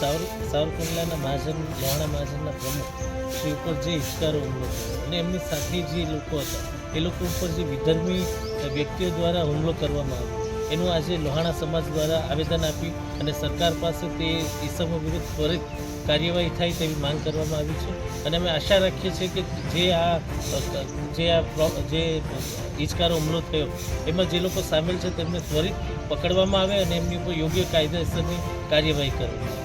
સાવરકુંડલાના મહાજન લોહાણા મહાજનના પ્રમુખ શ્રી ઉપર જે હિચકારો હુમલો થયો અને એમની સાથે જે લોકો હતા, એ લોકો ઉપર જે વિધર્મી વ્યક્તિઓ દ્વારા હુમલો કરવામાં આવ્યો. એનું આજે લોહાણા સમાજ દ્વારા આવેદન આપી અને સરકાર પાસે તે ઈસમો વિરુદ્ધ ત્વરિત કાર્યવાહી થાય તેવી માંગ કરવામાં આવી છે. અને અમે આશા રાખીએ છીએ કે જે આ જે આ જે હિચકારો હુમલો થયો, એમાં જે લોકો સામેલ છે તેમને ત્વરિત પકડવામાં આવે અને એમની ઉપર યોગ્ય કાયદેસરની કાર્યવાહી કરવામાં આવે